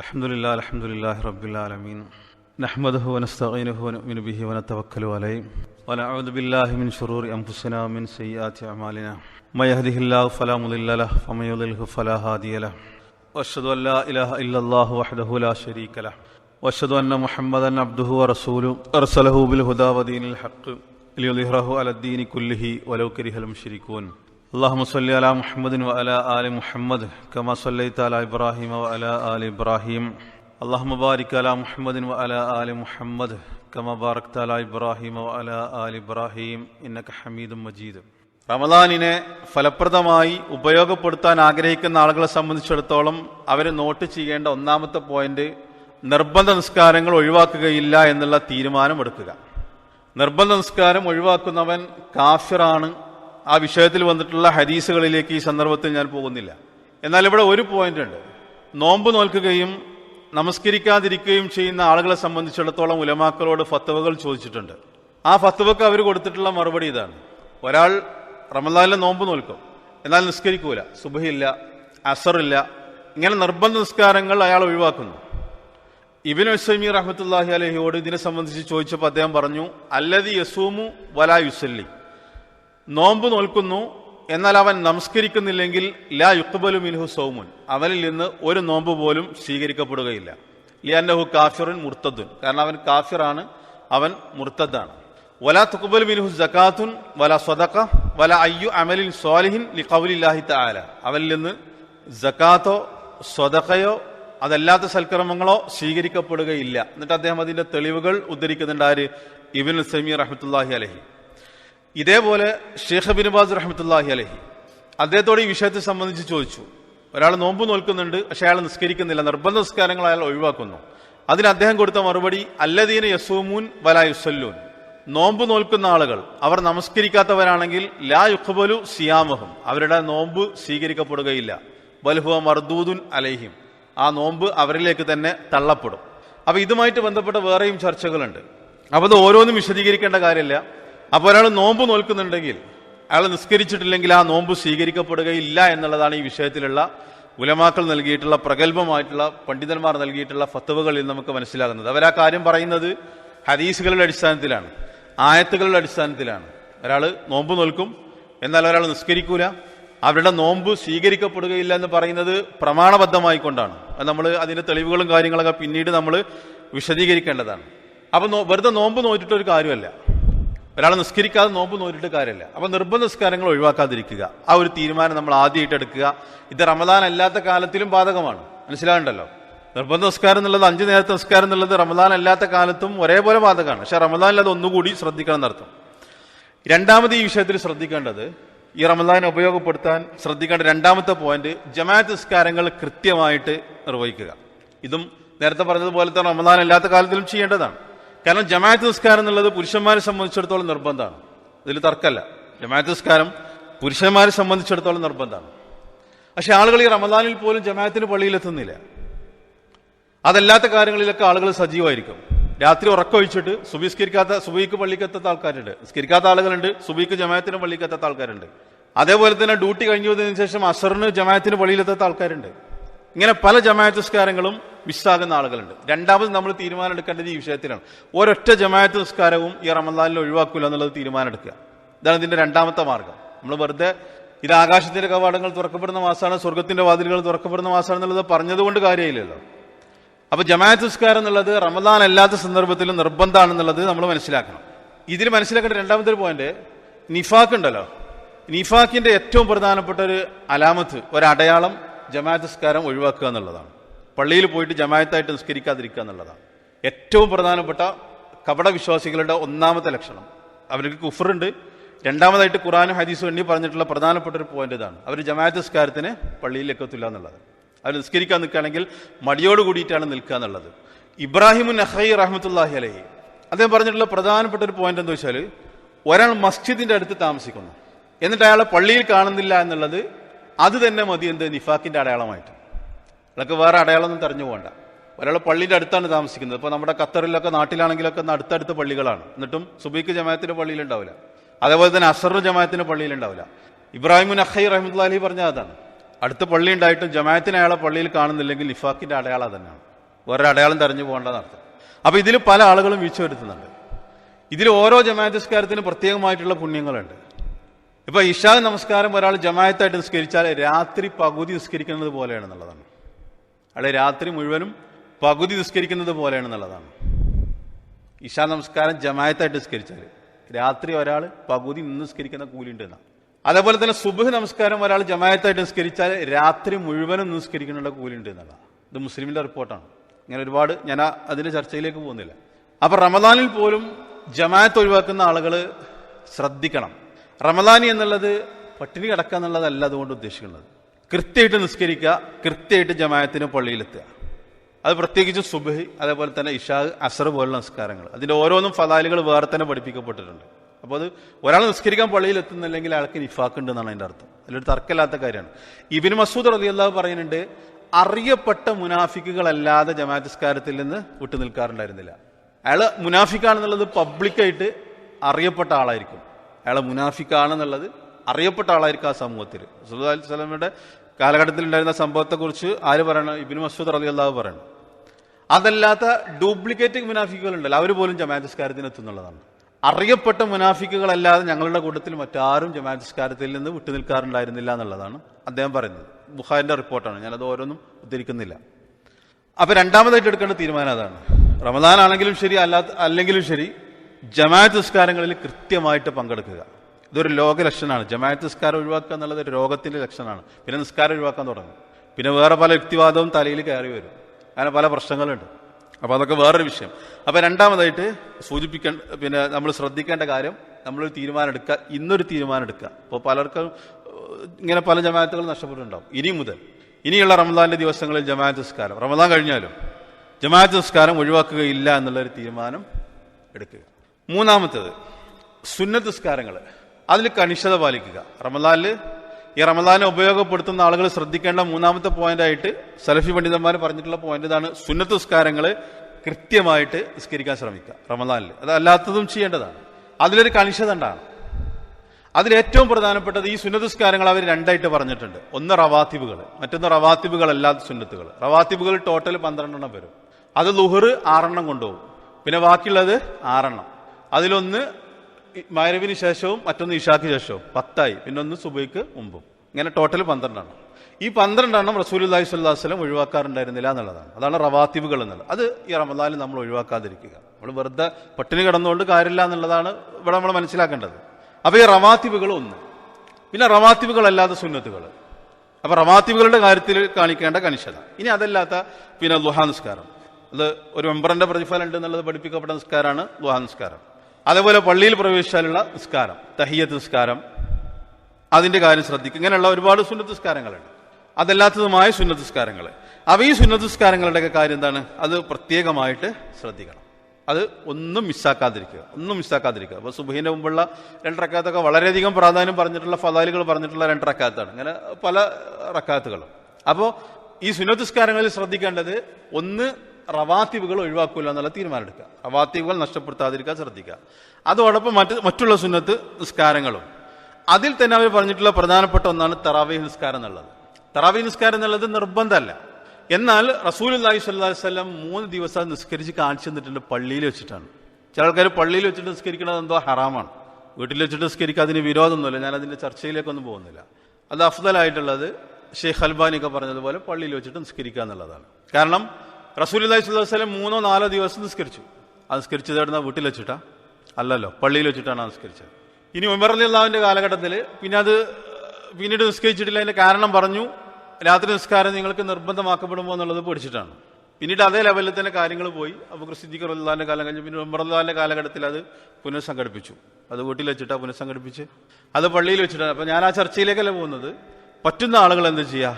الحمد لله الحمد لله رب العالمين نحمده ونستعينه ونؤمن به ونتوكل عليه ونعوذ بالله من شرور انفسنا ومن سيئات اعمالنا ما يهده الله فلا مضل له ومن يضلله فلا هادي له واشهد ان لا اله الا الله وحده لا شريك له واشهد ان محمدا عبده ورسوله ارسله بالهدى ودين الحق ليظهره على الدين كله ولو كره المشركون اللهم صل على محمد وعلى ال محمد كما صليت على ابراهيم وعلى ال ابراهيم اللهم بارك على محمد وعلى ال محمد كما باركت على ابراهيم وعلى ال ابراهيم انك حميد مجيد റമദാനിനെ ഫലപ്രദമായി ഉപയോഗപ്പെടുത്താൻ ആഗ്രഹിക്കുന്ന ആളുകളെ സംബന്ധിച്ചിടത്തോളം അവർ നോട്ട് ചെയ്യേണ്ട ഒന്നാമത്തെ പോയിന്റ് നിർബന്ധ നിസ്കാരങ്ങൾ ഒഴിവാക്കുകയില്ല എന്നുള്ള തീരുമാനം എടുക്കുക നിർബന്ധ നിസ്കാരം ഒഴിവാക്കുന്നവൻ കാഫിറാണ് ആ വിഷയത്തിൽ വന്നിട്ടുള്ള ഹദീസുകളിലേക്ക് ഈ സന്ദർഭത്തിൽ ഞാൻ പോകുന്നില്ല. എന്നാൽ ഇവിടെ ഒരു പോയിന്റ് ഉണ്ട്. നോമ്പ് നോൽക്കുകയും നമസ്കരിക്കാതിരിക്കുകയും ചെയ്യുന്ന ആളുകളെ സംബന്ധിച്ചിടത്തോളം ഉലമാക്കളോട് ഫത്തവകൾ ചോദിച്ചിട്ടുണ്ട്. ആ ഫത്തവക്ക് അവർ കൊടുത്തിട്ടുള്ള മറുപടി ഇതാണ്. ഒരാൾ റമദാനിലെ നോമ്പ് നോൽക്കും. എന്നാൽ നിസ്കരിക്കൂല. സുബഹില്ല അസറില്ല. ഇങ്ങനെ നിർബന്ധ നിസ്കാരങ്ങൾ അയാൾ ഒഴിവാക്കുന്നു. ഇബിൻ ഉസൈമി റഹമത്തല്ലാഹി അലഹിയോട് ഇതിനെ സംബന്ധിച്ച് ചോദിച്ചപ്പോൾ അദ്ദേഹം പറഞ്ഞു അല്ലതി യസൂമു വലാ യുസല്ലി. നോമ്പ് നോൽക്കുന്നു എന്നാൽ അവൻ നമസ്കരിക്കുന്നില്ലെങ്കിൽ ലാ യുക്ബലു മിൻഹു സൗമുൻ. അവനിൽ നിന്ന് ഒരു നോമ്പ് പോലും സ്വീകരിക്കപ്പെടുകയില്ല. ലിയന്നഹു കാഫിറുൻ മുർത്തദുൻ. കാരണം അവൻ കാഫിറാണ് അവൻ മുർത്തദാണ്. വലാ തുക്ബൽ മിൻഹു ജക്കാത്തുൻ വല സ്വതക്ക വല അയ്യു അമലിൻ സ്വാലിഹിൻ ലി കൗലില്ലാഹി തആല. അവനിൽ നിന്ന് ജക്കാത്തോ സ്വതക്കയോ അതല്ലാത്ത സൽക്കർമ്മങ്ങളോ സ്വീകരിക്കപ്പെടുകയില്ല. എന്നിട്ട് അദ്ദേഹം അതിന്റെ തെളിവുകൾ ഉദ്ധരിക്കുന്നുണ്ട് ഇബിൻ സമീർ റഹ്മത്തുല്ലാഹി അലഹി. ഇതേപോലെ ഷേഖ് ബിനുബാസ് റഹമത്തല്ലാഹി അലഹി അദ്ദേഹത്തോട് ഈ വിഷയത്തെ സംബന്ധിച്ച് ചോദിച്ചു. ഒരാൾ നോമ്പ് നോൽക്കുന്നുണ്ട് പക്ഷെ അയാൾ നിസ്കരിക്കുന്നില്ല നിർബന്ധ നിസ്കാരങ്ങൾ അയാൾ ഒഴിവാക്കുന്നു. അതിന് അദ്ദേഹം കൊടുത്ത മറുപടി അല്ലദീന യസൂമൂൻ വലാ യുസല്ലൂൻ. നോമ്പ് നോൽക്കുന്ന ആളുകൾ അവർ നമസ്കരിക്കാത്തവരാണെങ്കിൽ ലാ യുഖബലു സിയാമഹും. അവരുടെ നോമ്പ് സ്വീകരിക്കപ്പെടുകയില്ല. ബൽഹുവ മർദൂദുൻ അലൈഹിം. ആ നോമ്പ് അവരിലേക്ക് തന്നെ തള്ളപ്പെടും. അപ്പൊ ഇതുമായിട്ട് ബന്ധപ്പെട്ട വേറെയും ചർച്ചകളുണ്ട്. അപ്പോൾ അത് ഓരോന്നും വിശദീകരിക്കേണ്ട കാര്യമില്ല. അപ്പൊ ഒരാൾ നോമ്പ് നോൽക്കുന്നുണ്ടെങ്കിൽ അയാൾ നിസ്കരിച്ചിട്ടില്ലെങ്കിൽ ആ നോമ്പ് സ്വീകരിക്കപ്പെടുകയില്ല എന്നുള്ളതാണ് ഈ വിഷയത്തിലുള്ള ഉലമാക്കൾ നൽകിയിട്ടുള്ള പ്രഗത്ഭമായിട്ടുള്ള പണ്ഡിതന്മാർ നൽകിയിട്ടുള്ള ഫത്തവുകളിൽ നമുക്ക് മനസ്സിലാകുന്നത്. അവരാ കാര്യം പറയുന്നത് ഹദീസുകളുടെ അടിസ്ഥാനത്തിലാണ് ആയത്തുകളുടെ അടിസ്ഥാനത്തിലാണ്. ഒരാൾ നോമ്പ് നോൽക്കും എന്നാൽ ഒരാൾ നിസ്കരിക്കൂല. അവരുടെ നോമ്പ് സ്വീകരിക്കപ്പെടുകയില്ല എന്ന് പറയുന്നത് പ്രമാണബദ്ധമായി കൊണ്ടാണ്. അത് നമ്മൾ അതിന്റെ തെളിവുകളും കാര്യങ്ങളൊക്കെ പിന്നീട് നമ്മൾ വിശദീകരിക്കേണ്ടതാണ്. അപ്പം വെറുതെ നോമ്പ് നോറ്റിട്ടൊരു കാര്യമല്ല. ഒരാൾ നിസ്കരിക്കാതെ നോമ്പ് നോറ്റിട്ട് കാര്യമില്ല. അപ്പോൾ നിർബന്ധ നിസ്കാരങ്ങൾ ഒഴിവാക്കാതിരിക്കുക. ആ ഒരു തീരുമാനം നമ്മൾ ആദ്യമായിട്ട് എടുക്കുക. ഇത് റമദാൻ അല്ലാത്ത കാലത്തിലും ബാധകമാണ്. മനസ്സിലാകണ്ടല്ലോ നിർബന്ധ നിസ്കാരം എന്നുള്ളത് അഞ്ച് നേരത്തെ നിസ്കാരം എന്നുള്ളത് റമദാൻ അല്ലാത്ത കാലത്തും ഒരേപോലെ ബാധകമാണ്. പക്ഷേ റമദാനിൽ അത് ഒന്നുകൂടി ശ്രദ്ധിക്കണം എന്നർത്ഥം. രണ്ടാമത് ഈ വിഷയത്തിൽ ശ്രദ്ധിക്കേണ്ടത് ഈ റമദാനെ ഉപയോഗപ്പെടുത്താൻ ശ്രദ്ധിക്കേണ്ട രണ്ടാമത്തെ പോയിന്റ് ജമാഅത്ത് നിസ്കാരങ്ങൾ കൃത്യമായിട്ട് നിർവഹിക്കുക. ഇതും നേരത്തെ പറഞ്ഞതുപോലെ തന്നെ റമദാൻ അല്ലാത്ത കാലത്തിലും ചെയ്യേണ്ടതാണ്. കാരണം ജമാഅത്ത് നിസ്കാരം എന്നുള്ളത് പുരുഷന്മാരെ സംബന്ധിച്ചിടത്തോളം നിർബന്ധമാണ്. ഇതിൽ തർക്കമല്ല ജമാഅത്ത് നിസ്കാരം പുരുഷന്മാരെ സംബന്ധിച്ചിടത്തോളം നിർബന്ധമാണ്. പക്ഷെ ആളുകൾ ഈ റമദാനിൽ പോലും ജമാഅത്തിന് പള്ളിയിലെത്തുന്നില്ല. അതല്ലാത്ത കാര്യങ്ങളിലൊക്കെ ആളുകൾ സജീവമായിരിക്കും. രാത്രി ഉറക്കമൊഴിച്ചിട്ട് സുബിസ്കരിക്കാത്ത സുബിക്ക് പള്ളിക്കെത്താത്ത ആൾക്കാരുണ്ട്. സ്കരിക്കാത്ത ആളുകളുണ്ട് സുബിക്ക് ജമാഅത്തിന് പള്ളിക്കെത്താത്ത ആൾക്കാരുണ്ട്. അതേപോലെ തന്നെ ഡ്യൂട്ടി കഴിഞ്ഞു വന്നതിന് ശേഷം അസറിന് ജമാഅത്തിന് പള്ളിയിലെത്താത്ത ആൾക്കാരുണ്ട്. ഇങ്ങനെ പല ജമാഅത്ത് നിസ്കാരങ്ങളും മിസ്സാകുന്ന ആളുകളുണ്ട് രണ്ടാമത് നമ്മൾ തീരുമാനം എടുക്കേണ്ടത് ഈ വിഷയത്തിലാണ്. ഒരൊറ്റ ജമാഅത്ത് നിസ്കാരവും ഈ റമദാനിൽ ഒഴിവാക്കില്ല എന്നുള്ളത് തീരുമാനം എടുക്കുക ഇതാണ് ഇതിന്റെ രണ്ടാമത്തെ മാർഗം. നമ്മൾ വെറുതെ ഇത് ആകാശത്തിന്റെ കവാടങ്ങൾ തുറക്കപ്പെടുന്ന മാസമാണ് സ്വർഗത്തിന്റെ വാതിലുകൾ തുറക്കപ്പെടുന്ന മാസമാണ് എന്നുള്ളത് പറഞ്ഞതുകൊണ്ട് കാര്യമില്ലല്ലോ. അപ്പോൾ ജമാഅത്ത് നിസ്കാരം എന്നുള്ളത് റമദാൻ അല്ലാത്ത സന്ദർഭത്തിൽ നിർബന്ധമാണെന്നുള്ളത് നമ്മൾ മനസ്സിലാക്കണം. ഇതിൽ മനസ്സിലാക്കേണ്ട രണ്ടാമത്തെ ഒരു പോയിന്റ് നിഫാക്ക് ഉണ്ടല്ലോ. നിഫാക്കിന്റെ ഏറ്റവും പ്രധാനപ്പെട്ട ഒരു അലാമത്ത് ഒരു അടയാളം ജമാഅത്ത് നിസ്കാരം ഒഴിവാക്കുക എന്നുള്ളതാണ്. പള്ളിയിൽ പോയിട്ട് ജമായത്തായിട്ട് നിസ്കരിക്കാതിരിക്കുക എന്നുള്ളതാണ്. ഏറ്റവും പ്രധാനപ്പെട്ട കപട വിശ്വാസികളുടെ ഒന്നാമത്തെ ലക്ഷണം. അവർക്ക് കുഫറുണ്ട്. രണ്ടാമതായിട്ട് ഖുറാനും ഹദീസും എണ്ണി പറഞ്ഞിട്ടുള്ള പ്രധാനപ്പെട്ട ഒരു പോയിന്റ് ഇതാണ്. അവർ ജമാഅത്ത് നിസ്കാരത്തിന് പള്ളിയിലേക്ക് എക്കത്തില്ല എന്നുള്ളത്. അവർ നിസ്കരിക്കാൻ നിൽക്കുകയാണെങ്കിൽ മടിയോട് കൂടിയിട്ടാണ് നിൽക്കുക എന്നുള്ളത്. ഇബ്രാഹിമുൻ നഹൈ റഹ്മത്തുല്ലാഹി അലഹി. അദ്ദേഹം പറഞ്ഞിട്ടുള്ള പ്രധാനപ്പെട്ട ഒരു പോയിന്റ് എന്താ വെച്ചാൽ ഒരാൾ മസ്ജിദിന്റെ അടുത്ത് താമസിക്കുന്നു. എന്നിട്ട് അയാളെ പള്ളിയിൽ കാണുന്നില്ല എന്നുള്ളത് അത് തന്നെ മതി എന്ത്? നിഫാക്കിന്റെ അടയാളമായിട്ട്. അയാൾക്ക് വേറെ അടയാളമൊന്നും തെരഞ്ഞു പോകണ്ട. ഒരാൾ പള്ളിയുടെ അടുത്താണ് താമസിക്കുന്നത്. ഇപ്പോൾ നമ്മുടെ ഖത്തറിലൊക്കെ നാട്ടിലാണെങ്കിലൊക്കെ അടുത്തടുത്ത പള്ളികളാണ്. എന്നിട്ടും സുബൈക്ക് ജമാഅത്തിന്റെ പള്ളിയിലുണ്ടാവില്ല. അതേപോലെ തന്നെ അസർ ജമാഅത്തിന്റെ പള്ളിയിലുണ്ടാവില്ല. ഇബ്രാഹിമുൻ അഖൈ അലി പറഞ്ഞ അതാണ്. അടുത്ത പള്ളി ഉണ്ടായിട്ടും ജമാഅത്തിനെ അയാളെ പള്ളിയിൽ കാണുന്നില്ലെങ്കിൽ ലിഫാക്കിന്റെ അടയാളം തന്നെയാണ് വേറെ അടയാളം തെരഞ്ഞു പോകേണ്ടതാണ് അർത്ഥം. അപ്പോൾ ഇതിൽ പല ആളുകളും വീഴ്ച വരുത്തുന്നുണ്ട്. ഇതിൽ ഓരോ ജമാഅത്ത് നിസ്കാരത്തിനും പ്രത്യേകമായിട്ടുള്ള പുണ്യങ്ങളുണ്ട്. ഇപ്പോൾ ഇഷാ നമസ്കാരം ഒരാൾ ജമാഅത്തായിട്ട് നിസ്കരിച്ചാൽ രാത്രി പകുതി നിസ്കരിക്കുന്നത് പോലെയാണെന്നുള്ളതാണ്. അയാളെ രാത്രി മുഴുവനും പകുതി നിസ്കരിക്കുന്നത് പോലെയാണെന്നുള്ളതാണ്. ഇഷാ നമസ്കാരം ജമായത്തായിട്ട് നിസ്കരിച്ചാൽ രാത്രി ഒരാൾ പകുതി നിസ്കരിക്കുന്ന കൂലിണ്ട് എന്നാ അതേപോലെ തന്നെ സുബഹ് നമസ്കാരം ഒരാൾ ജമായത്തായിട്ട് നിസ്കരിച്ചാൽ രാത്രി മുഴുവനും നിസ്കരിക്കുന്നുള്ള കൂലിയുണ്ട് എന്നുള്ളതാണ് ഇത് മുസ്ലിമിന്റെ റിപ്പോർട്ടാണ്. ഇങ്ങനെ ഒരുപാട് ഞാൻ അതിന്റെ ചർച്ചയിലേക്ക് പോകുന്നില്ല. അപ്പോൾ റമദാനിൽ പോലും ജമായത്ത് ഒഴിവാക്കുന്ന ആളുകൾ ശ്രദ്ധിക്കണം. റമദാനി എന്നുള്ളത് പട്ടിണി കിടക്കുക എന്നുള്ളതല്ല അതുകൊണ്ട് ഉദ്ദേശിക്കുന്നത്. കൃത്യമായിട്ട് നിസ്കരിക്കുക കൃത്യമായിട്ട് ജമായത്തിന് പള്ളിയിലെത്തുക. അത് പ്രത്യേകിച്ച് സുബഹി അതേപോലെ തന്നെ ഇഷാ അസർ പോലുള്ള നിസ്കാരങ്ങൾ. അതിന്റെ ഓരോന്നും ഫലാലുകൾ വേറെ തന്നെ പഠിപ്പിക്കപ്പെട്ടിട്ടുണ്ട്. അപ്പോൾ അത് ഒരാൾ നിസ്കരിക്കാൻ പള്ളിയിൽ എത്തുന്നില്ലെങ്കിൽ അയാൾക്ക് നിഫാക്ക് ഉണ്ട് എന്നാണ് അതിന്റെ അർത്ഥം. അതിലൊരു തർക്കമില്ലാത്ത കാര്യമാണ്. ഇബിൻ മസൂദ് റലി അള്ളാഹ് പറയുന്നുണ്ട് അറിയപ്പെട്ട മുനാഫിക്കുകളല്ലാതെ ജമാഅത്ത് നിന്ന് വിട്ടു നിൽക്കാറുണ്ടായിരുന്നില്ല. അയാൾ മുനാഫിക്കാണെന്നുള്ളത് പബ്ലിക്കായിട്ട് അറിയപ്പെട്ട ആളായിരിക്കും. അയാൾ മുനാഫിക്കാണെന്നുള്ളത് അറിയപ്പെട്ട ആളായിരിക്കും ആ സമൂഹത്തിൽ. സുല്ലാ അലൈഹി സ്വലമയുടെ കാലഘട്ടത്തിൽ ഉണ്ടായിരുന്ന സംഭവത്തെക്കുറിച്ച് ആര് പറയണം? ഇബിന് മസൂദ് അറബി അള്ളാഹ് പറയണം. അതല്ലാത്ത ഡ്യൂപ്ലിക്കേറ്റ് മുനാഫിക്കുകൾ ഉണ്ടല്ലോ അവർ പോലും ജമാഅത്ത് നിസ്കാരത്തിന് എത്തുന്നുള്ളതാണ്. അറിയപ്പെട്ട മുനാഫിക്കുകളല്ലാതെ ഞങ്ങളുടെ കൂട്ടത്തിൽ മറ്റാരും ജമാഅത്ത് നിസ്കാരത്തിൽ നിന്ന് വിട്ടുനിൽക്കാറുണ്ടായിരുന്നില്ല എന്നുള്ളതാണ് അദ്ദേഹം പറയുന്നത്. ബുഖാരിന്റെ റിപ്പോർട്ടാണ്. ഞാനത് ഓരോന്നും ഉദ്ധരിക്കുന്നില്ല. അപ്പൊ രണ്ടാമതായിട്ട് എടുക്കേണ്ട തീരുമാനം അതാണ്. റമദാൻ ആണെങ്കിലും ശരി അല്ലാത്ത അല്ലെങ്കിലും ശരി ജമാഅത്ത് നിസ്കാരങ്ങളിൽ കൃത്യമായിട്ട് പങ്കെടുക്കുക. ഇതൊരു ലോക ലക്ഷണമാണ്. ജമാഅത്ത് നിസ്കാരം ഒഴിവാക്കുക എന്നുള്ളത് ഒരു രോഗത്തിന്റെ ലക്ഷണമാണ്. പിന്നെ നിസ്കാരം ഒഴിവാക്കാൻ തുടങ്ങും. പിന്നെ വേറെ പല യുക്തിവാദവും തലയിൽ കയറി വരും. അങ്ങനെ പല പ്രശ്നങ്ങളുണ്ട്. അപ്പോൾ അതൊക്കെ വേറൊരു വിഷയം. അപ്പോൾ രണ്ടാമതായിട്ട് സൂചിപ്പിക്കേണ്ട പിന്നെ നമ്മൾ ശ്രദ്ധിക്കേണ്ട കാര്യം നമ്മളൊരു തീരുമാനം എടുക്കുക ഇന്നൊരു തീരുമാനം എടുക്കുക. അപ്പോൾ പലർക്കും ഇങ്ങനെ പല ജമാഅത്തുകൾ നഷ്ടപ്പെട്ടിട്ടുണ്ടാവും. ഇനി മുതൽ ഇനിയുള്ള റമദാന്റെ ദിവസങ്ങളിൽ ജമാഅത്ത് നിസ്കാരം. റമദാൻ കഴിഞ്ഞാലും ജമാഅത്ത് നിസ്കാരം ഒഴിവാക്കുകയില്ല എന്നുള്ളൊരു തീരുമാനം എടുക്കുക. മൂന്നാമത്തേത് സുന്നത്ത് നിസ്കാരങ്ങൾ അതിൽ കണിശത പാലിക്കുക. റമദാനിൽ ഈ റമദാനെ ഉപയോഗപ്പെടുത്തുന്ന ആളുകൾ ശ്രദ്ധിക്കേണ്ട മൂന്നാമത്തെ പോയിന്റായിട്ട് സലഫി പണ്ഡിതന്മാർ പറഞ്ഞിട്ടുള്ള പോയിന്റ് ഇതാണ് സുന്നത്ത് നിസ്കാരങ്ങൾ കൃത്യമായിട്ട് നിസ്കരിക്കാൻ ശ്രമിക്കുക റമദാനിൽ അതല്ലാത്തതും ചെയ്യേണ്ടതാണ്. അതിലൊരു കണിശത ഉണ്ടാണ് അതിലേറ്റവും പ്രധാനപ്പെട്ടത് ഈ സുന്നത്ത് നിസ്കാരങ്ങൾ അവർ രണ്ടായിട്ട് പറഞ്ഞിട്ടുണ്ട്. ഒന്ന് റവാത്തിബുകൾ മറ്റൊന്ന് റവാത്തിബുകൾ അല്ലാത്ത സുന്നത്തുകൾ റവാത്തിബുകൾ ടോട്ടൽ പന്ത്രണ്ടെണ്ണം വരും. അത് ലുഹർ ആറെണ്ണം കൊണ്ടുപോകും. പിന്നെ ബാക്കിയുള്ളത് ആറെണ്ണം. അതിലൊന്ന് മൈരവിന് ശേഷവും മറ്റൊന്ന് ഇഷാക്ക് ശേഷവും. പത്തായി. പിന്നെ ഒന്ന് സുബൈക്ക് മുമ്പും. ഇങ്ങനെ ടോട്ടൽ പന്ത്രണ്ടെണ്ണം ഈ പന്ത്രണ്ടെണ്ണം അള്ളാഹി സ്വല്ലാ വസ്ലം ഒഴിവാക്കാറുണ്ടായിരുന്നില്ല എന്നുള്ളതാണ്. അതാണ് റവാത്തിബുകൾ എന്നുള്ളത്. അത് ഈ റമദാനിൽ നമ്മൾ ഒഴിവാക്കാതിരിക്കുക. നമ്മൾ വെറുതെ പട്ടിണി കിടന്നുകൊണ്ട് കാര്യമില്ല എന്നുള്ളതാണ് ഇവിടെ നമ്മൾ മനസ്സിലാക്കേണ്ടത്. അപ്പോൾ ഈ റവാത്തിബുകൾ ഒന്ന്. പിന്നെ റവാത്തിബുകളല്ലാത്ത സുന്നത്തുകൾ. അപ്പോൾ റവാത്തിബുകളുടെ കാര്യത്തിൽ കാണിക്കേണ്ട കണിശത. ഇനി അതല്ലാത്ത പിന്നെ ലുഹാ നിസ്കാരം. അത് ഒരു മെമ്പറിന്റെ പ്രതിഫലം ഉണ്ട് എന്നുള്ളത് പഠിപ്പിക്കപ്പെട്ട നിസ്കാരമാണ് ലുഹാ നിസ്കാരം. അതേപോലെ പള്ളിയിൽ പ്രവേശിച്ചാലുള്ള നിസ്കാരം തഹിയത്ത് നിസ്കാരം അതിന്റെ കാര്യം ശ്രദ്ധിക്കുക. ഇങ്ങനെയുള്ള ഒരുപാട് സുന്നത്ത് നിസ്കാരങ്ങളുണ്ട്. അതല്ലാത്തതുമായ സുന്നത്ത് നിസ്കാരങ്ങൾ. അവ ഈ സുന്നത്ത് നിസ്കാരങ്ങളുടെയൊക്കെ കാര്യം എന്താണ്? അത് പ്രത്യേകമായിട്ട് ശ്രദ്ധിക്കണം. അത് ഒന്നും മിസ്സാക്കാതിരിക്കുക. ഒന്നും മിസ്സാക്കാതിരിക്കുക. അപ്പോൾ സുബഹിന്റെ മുമ്പുള്ള രണ്ട് റക്കാത്തൊക്കെ വളരെയധികം പ്രാധാന്യം പറഞ്ഞിട്ടുള്ള ഫലാലുകൾ പറഞ്ഞിട്ടുള്ള രണ്ട് റക്കാത്താണ് അങ്ങനെ പല റക്കാത്തുകളും. അപ്പോൾ ഈ സുന്നത്ത് നിസ്കാരങ്ങളിൽ ശ്രദ്ധിക്കേണ്ടത് ഒന്ന് റവാത്തിബുകൾ ഒഴിവാക്കൂല എന്നുള്ള തീരുമാനം എടുക്കുക റവാത്തിബുകൾ നഷ്ടപ്പെടുത്താതിരിക്കാൻ ശ്രദ്ധിക്കുക. അതോടൊപ്പം മറ്റ് മറ്റുള്ള സുന്നത്ത് നിസ്കാരങ്ങളും. അതിൽ തന്നെ അവർ പറഞ്ഞിട്ടുള്ള പ്രധാനപ്പെട്ട ഒന്നാണ് തറാവീഹ് നിസ്കാരം എന്നുള്ളത്. തറാവീഹ് നിസ്കാരം എന്നുള്ളത് നിർബന്ധമല്ല. എന്നാൽ റസൂൽ അല്ലാഹി സ്വല്ലാ വല്ലം മൂന്ന് ദിവസം നിസ്കരിച്ച് കാണിച്ചു തന്നിട്ടുണ്ട് പള്ളിയിൽ വെച്ചിട്ടാണ്. ചില ആൾക്കാർ പള്ളിയിൽ വെച്ചിട്ട് നിസ്കരിക്കുന്നത് എന്തോ ഹറാമാണ്. വീട്ടിൽ വെച്ചിട്ട് നിസ്കരിക്കുക അതിന് വിരോധമൊന്നുമില്ല. ഞാൻ അതിന്റെ ചർച്ചയിലേക്കൊന്നും പോകുന്നില്ല. അത് അഫ്ദലായിട്ടുള്ളത് ഷെയ്ഖ് അൽബാനി ഒക്കെ പറഞ്ഞതുപോലെ പള്ളിയിൽ വെച്ചിട്ട് നിസ്കരിക്കുക എന്നുള്ളതാണ്. കാരണം റസൂൽ സ്വല്ലാ വല്ലം മൂന്നോ നാലോ ദിവസം നിസ്കരിച്ചു. അത് നിസ്കരിച്ചത് എവിടുന്ന? വീട്ടിൽ വെച്ചിട്ടാ. അല്ലല്ലോ പള്ളിയിൽ വെച്ചിട്ടാണ് നിസ്കരിച്ചത്. ഇനി ഉമർ അലി അള്ളാഹുവിന്റെ കാലഘട്ടത്തിൽ പിന്നെ അത് പിന്നീട് നിസ്കരിച്ചിട്ടില്ല. അതിന്റെ കാരണം പറഞ്ഞു രാത്രി നിസ്കാരം നിങ്ങൾക്ക് നിർബന്ധമാക്കപ്പെടുമ്പോൾ എന്നുള്ളത് പഠിച്ചിട്ടാണ് പിന്നീട് അതേ ലെവലിൽ തന്നെ കാര്യങ്ങൾ പോയി. അപ്പോൾ സിദ്ദീഖ് അള്ളാഹിന്റെ കാലം കഴിഞ്ഞ് പിന്നെ ഉമർ അള്ളാഹിന്റെ കാലഘട്ടത്തിൽ അത് പുനഃസംഘടിപ്പിച്ചു. അത് വീട്ടിൽ വെച്ചിട്ടാ പുനഃസംഘടിപ്പിച്ച്. അത് പള്ളിയിൽ വെച്ചിട്ടാണ്. അപ്പോൾ ഞാൻ ആ ചർച്ചയിലേക്കല്ല പോകുന്നത്. പറ്റുന്ന ആളുകൾ എന്ത് ചെയ്യുക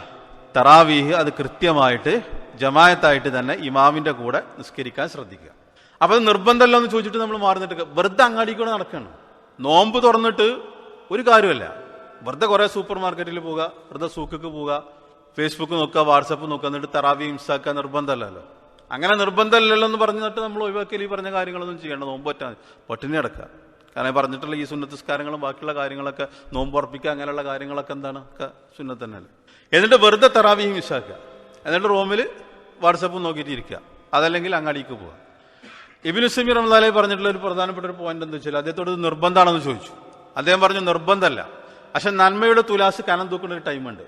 തറാവീഹ് അത് കൃത്യമായിട്ട് ജമായത്തായിട്ട് തന്നെ ഇമാമിന്റെ കൂടെ നിസ്കരിക്കാൻ ശ്രദ്ധിക്കുക. അപ്പോൾ നിർബന്ധമല്ലോ എന്ന് ചോദിച്ചിട്ട് നമ്മൾ മാറുന്നിട്ട് വെറുതെ അങ്ങാടിക്ക് കൂടെ നടക്കണം നോമ്പ് തുറന്നിട്ട് ഒരു കാര്യമല്ല വെറുതെ കുറേ സൂപ്പർ മാർക്കറ്റിൽ പോവുക വെറുതെ സൂക്കിക്ക് പോവുക ഫേസ്ബുക്ക് നോക്കുക വാട്സപ്പ് നോക്കുക എന്നിട്ട് തറാവി ഇൻസ്റ്റാക്കുക നിർബന്ധമല്ലല്ലോ. അങ്ങനെ നിർബന്ധമല്ലല്ലോ എന്ന് പറഞ്ഞിട്ട് നമ്മൾ ഒഴിവാക്കിയാൽ ഈ പറഞ്ഞ കാര്യങ്ങളൊന്നും ചെയ്യേണ്ട. നോമ്പ് പറ്റാൻ പട്ടിണി അടക്കുക കാരണം പറഞ്ഞിട്ടുള്ള ഈ സുന്നത്തസ്കാരങ്ങളും ബാക്കിയുള്ള കാര്യങ്ങളൊക്കെ നോമ്പ് ഉറപ്പിക്കുക അങ്ങനെയുള്ള കാര്യങ്ങളൊക്കെ എന്താണ്? ഒക്കെ സുന്നത്തന്നെ എന്നിട്ട് വെറുതെ തറാവിയും മിസ്സാക്കുക എന്നിട്ട് റൂമിൽ വാട്സപ്പ് നോക്കിയിട്ട് ഇരിക്കുക അതല്ലെങ്കിൽ അങ്ങാടിക്ക് പോവുക. ഇബിനു സമീർ റഹ്ലാലെ പറഞ്ഞിട്ടുള്ള ഒരു പ്രധാനപ്പെട്ട ഒരു പോയിന്റ് എന്താ വെച്ചാൽ അദ്ദേഹത്തോട് ഇത് നിർബന്ധമാണെന്ന് ചോദിച്ചു. അദ്ദേഹം പറഞ്ഞു നിർബന്ധമല്ല. പക്ഷെ നന്മയുടെ തുലാസ് കനം തൂക്കുന്ന ഒരു ടൈമുണ്ട്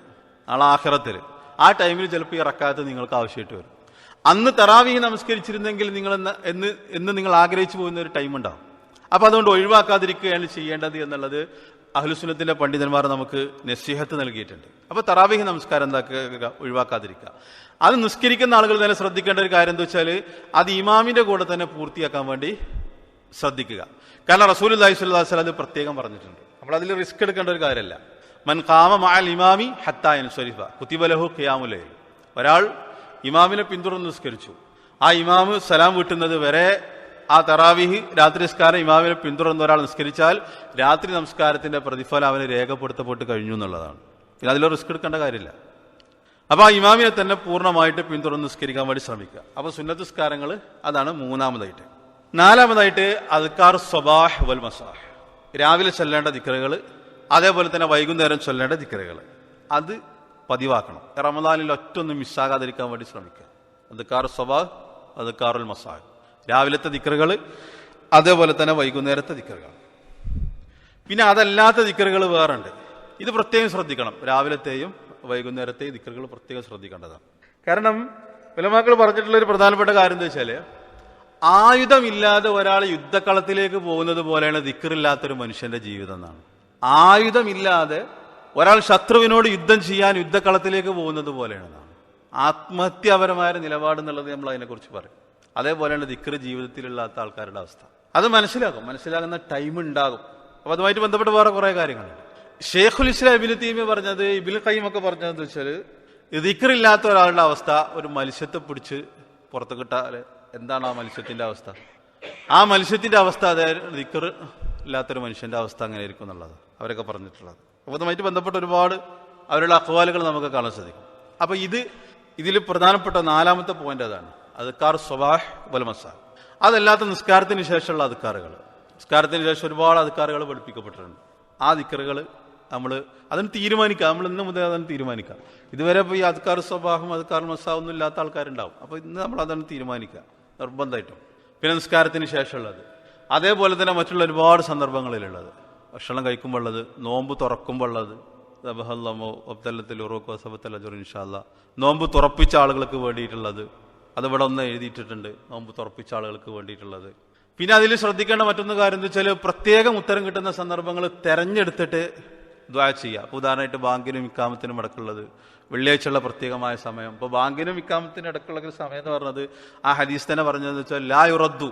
നാളെ ആഹ്റത്തിൽ ആ ടൈമിൽ ചിലപ്പോൾ ഈ റക്കാത്ത് നിങ്ങൾക്ക് ആവശ്യമായിട്ട് വരും. അന്ന് തറാവിഹി നമസ്കരിച്ചിരുന്നെങ്കിൽ നിങ്ങൾ എന്ന് എന്ന് നിങ്ങൾ ആഗ്രഹിച്ചു പോകുന്ന ഒരു ടൈം ഉണ്ടാവും. അപ്പൊ അതുകൊണ്ട് ഒഴിവാക്കാതിരിക്കുകയാണ് ചെയ്യേണ്ടത് എന്നുള്ളത് അഹ്ലുസുന്നത്തിന്റെ പണ്ഡിതന്മാർ നമുക്ക് നസീഹത്ത് നൽകിയിട്ടുണ്ട്. അപ്പോൾ തറാവിഹി നമസ്കാരം എന്താക്കുക? ഒഴിവാക്കാതിരിക്കുക. അത് നിസ്കരിക്കുന്ന ആളുകൾ തന്നെ ശ്രദ്ധിക്കേണ്ട ഒരു കാര്യം എന്താ വെച്ചാൽ അത് ഇമാമിന്റെ കൂടെ തന്നെ പൂർത്തിയാക്കാൻ വേണ്ടി ശ്രദ്ധിക്കുക. കാരണം റസൂൽ അലൈഹി സ്വലാസ്ലാം അത് പ്രത്യേകം പറഞ്ഞിട്ടുണ്ട്. നമ്മൾ അതിൽ റിസ്ക് എടുക്കേണ്ട ഒരു കാര്യമല്ല. മൻ കാമ മാൽ ഇമാമി ഹത്തായൻ സ്വരിഫ കുത്തിബലഹു ഖിയാമുലയിൽ ഒരാൾ ഇമാമിനെ പിന്തുടർന്ന് നിസ്കരിച്ചു. ആ ഇമാമ് സലാം വീട്ടുന്നത് വരെ ആ തറാവിഹ് രാത്രി നിസ്കാരം ഇമാമിനെ പിന്തുടർന്ന ഒരാൾ നിസ്കരിച്ചാൽ രാത്രി നമസ്കാരത്തിന്റെ പ്രതിഫലം അവന് രേഖപ്പെടുത്തപ്പെട്ട് കഴിഞ്ഞു എന്നുള്ളതാണ്. പിന്നെ അതിലൊരു റിസ്ക് എടുക്കേണ്ട കാര്യമില്ല. അപ്പോൾ ആ ഇമാമിനെ തന്നെ പൂർണമായിട്ട് പിന്തുടർന്ന് നിസ്കരിക്കാൻ വേണ്ടി ശ്രമിക്കുക. അപ്പോൾ സുന്നത്ത് നിസ്കാരങ്ങൾ അതാണ് മൂന്നാമതായിട്ട്. നാലാമതായിട്ട് അദ്ക്കാർ സ്വബാഹ് വൽ മസാഹ്. രാവിലെ ചൊല്ലേണ്ട ദിക്കറുകൾ അതേപോലെ തന്നെ വൈകുന്നേരം ചൊല്ലേണ്ട ദിക്കറുകൾ അത് പതിവാക്കണം. റമദാനിൽ ഒറ്റൊന്നും മിസ്സാകാതിരിക്കാൻ വേണ്ടി ശ്രമിക്കുക. അദ്ക്കാർ സ്വബാഹ് അദ്ക്കാറുൽ മസാഹ്. രാവിലത്തെ ദിക്കറുകൾ അതേപോലെ തന്നെ വൈകുന്നേരത്തെ ദിക്കറുകൾ പിന്നെ അതല്ലാത്ത ദിക്കറുകൾ വേറുണ്ട്. ഇത് പ്രത്യേകം ശ്രദ്ധിക്കണം. രാവിലത്തെയും വൈകുന്നേരത്തെയും ദിക്കറുകൾ പ്രത്യേകം ശ്രദ്ധിക്കേണ്ടതാണ്. കാരണം വിലമാക്കൾ പറഞ്ഞിട്ടുള്ള ഒരു പ്രധാനപ്പെട്ട കാര്യം എന്താ വെച്ചാൽ ആയുധമില്ലാതെ ഒരാൾ യുദ്ധക്കളത്തിലേക്ക് പോകുന്നത് പോലെയാണ് ദിക്കറില്ലാത്തൊരു മനുഷ്യന്റെ ജീവിതം എന്നാണ്. ആയുധമില്ലാതെ ഒരാൾ ശത്രുവിനോട് യുദ്ധം ചെയ്യാൻ യുദ്ധക്കളത്തിലേക്ക് പോകുന്നത് പോലെയാണ് ആത്മഹത്യാപരമായ നിലപാട് എന്നുള്ളത് നമ്മൾ അതിനെക്കുറിച്ച് പറയും. അതേപോലെയാണ് ദിക്ര ജീവിതത്തിലില്ലാത്ത ആൾക്കാരുടെ അവസ്ഥ. അത് മനസ്സിലാകും മനസ്സിലാകുന്ന ടൈം ഉണ്ടാകും. അപ്പൊ അതുമായിട്ട് ബന്ധപ്പെട്ട് വേറെ കുറെ കാര്യങ്ങളുണ്ട്. ഷെയ്ഖുൽ ഇസ്ലാം ഇബിൻ തീമി പറഞ്ഞത് ഇബിൽ കയ്യും ഒക്കെ പറഞ്ഞതെന്ന് വെച്ചാൽ ദിക്കറില്ലാത്ത ഒരാളുടെ അവസ്ഥ ഒരു മത്സ്യത്തെ പിടിച്ച് പുറത്ത് കിട്ടാൽ എന്താണ് ആ മത്സ്യത്തിന്റെ അവസ്ഥ? ആ മത്സ്യത്തിന്റെ അവസ്ഥ അതായത് ദിക്കർ ഇല്ലാത്തൊരു മനുഷ്യന്റെ അവസ്ഥ അങ്ങനെ ആയിരിക്കും എന്നുള്ളത് അവരൊക്കെ പറഞ്ഞിട്ടുള്ളത്. അപ്പൊ അതുമായിട്ട് ബന്ധപ്പെട്ട ഒരുപാട് അവരുടെ അഹ്വാലുകൾ നമുക്ക് കാണാൻ സാധിക്കും. അപ്പൊ ഇത് ഇതിൽ പ്രധാനപ്പെട്ട നാലാമത്തെ പോയിന്റ് അതാണ്. അദ്ക്കാർ സ്വബാഹ് വലമസ അതല്ലാത്ത നിസ്കാരത്തിന് ശേഷമുള്ള അദ്ക്കാറുകൾ നിസ്കാരത്തിന് ശേഷം ഒരുപാട് അദ്ക്കാറുകൾ പഠിപ്പിക്കപ്പെട്ടിട്ടുണ്ട്. ആ ദിക്കറുകൾ നമ്മൾ അതിന് തീരുമാനിക്കാം. നമ്മൾ ഇന്ന് മുതൽ അതിന് തീരുമാനിക്കാം. ഇതുവരെ ഇപ്പോൾ ഈ അദ്ക്കാർ സ്വഭാവം അധികാർ മസാവൊന്നും ഇല്ലാത്ത ആൾക്കാരുണ്ടാവും. അപ്പോൾ ഇന്ന് നമ്മൾ അതിന് തീരുമാനിക്കുക നിർബന്ധമായിട്ടും. പിന്നെ നിസ്കാരത്തിന് ശേഷമുള്ളത്. അതേപോലെ തന്നെ മറ്റുള്ള ഒരുപാട് സന്ദർഭങ്ങളിലുള്ളത്. ഭക്ഷണം കഴിക്കുമ്പോൾ ഉള്ളത് നോമ്പ് തുറക്കുമ്പോൾ ഉള്ളത് ദബഹല്ലമോ അബ്ദല്ലത്തിൽ ഉറോക്കോ സബത്തല്ല ജുറിൻഷാല്ല നോമ്പ് തുറപ്പിച്ച ആളുകൾക്ക് വേണ്ടിയിട്ടുള്ളത് അത് ഇവിടെ ഒന്ന് എഴുതിയിട്ടിട്ടുണ്ട്. നോമ്പ് തുറപ്പിച്ച ആളുകൾക്ക് വേണ്ടിയിട്ടുള്ളത്. പിന്നെ അതിൽ ശ്രദ്ധിക്കേണ്ട മറ്റൊന്ന് കാര്യം എന്ന് വെച്ചാൽ പ്രത്യേകം ഉത്തരം കിട്ടുന്ന സന്ദർഭങ്ങൾ തെരഞ്ഞെടുത്തിട്ട് ദ്വാ ചെയ്യുക. അപ്പോൾ ഉദാഹരണമായിട്ട് ബാങ്കിനും ഇക്കാമത്തിനും അടക്കുള്ളത് വെള്ളിയാഴ്ചയുള്ള പ്രത്യേകമായ സമയം. ഇപ്പോൾ ബാങ്കിനും ഇക്കാമത്തിനും ഇടക്കുള്ള ഒരു സമയം എന്ന് പറഞ്ഞത് ആ ഹദീസ് തന്നെ പറഞ്ഞതെന്ന് വെച്ചാൽ ലാ യുറദ്ദു.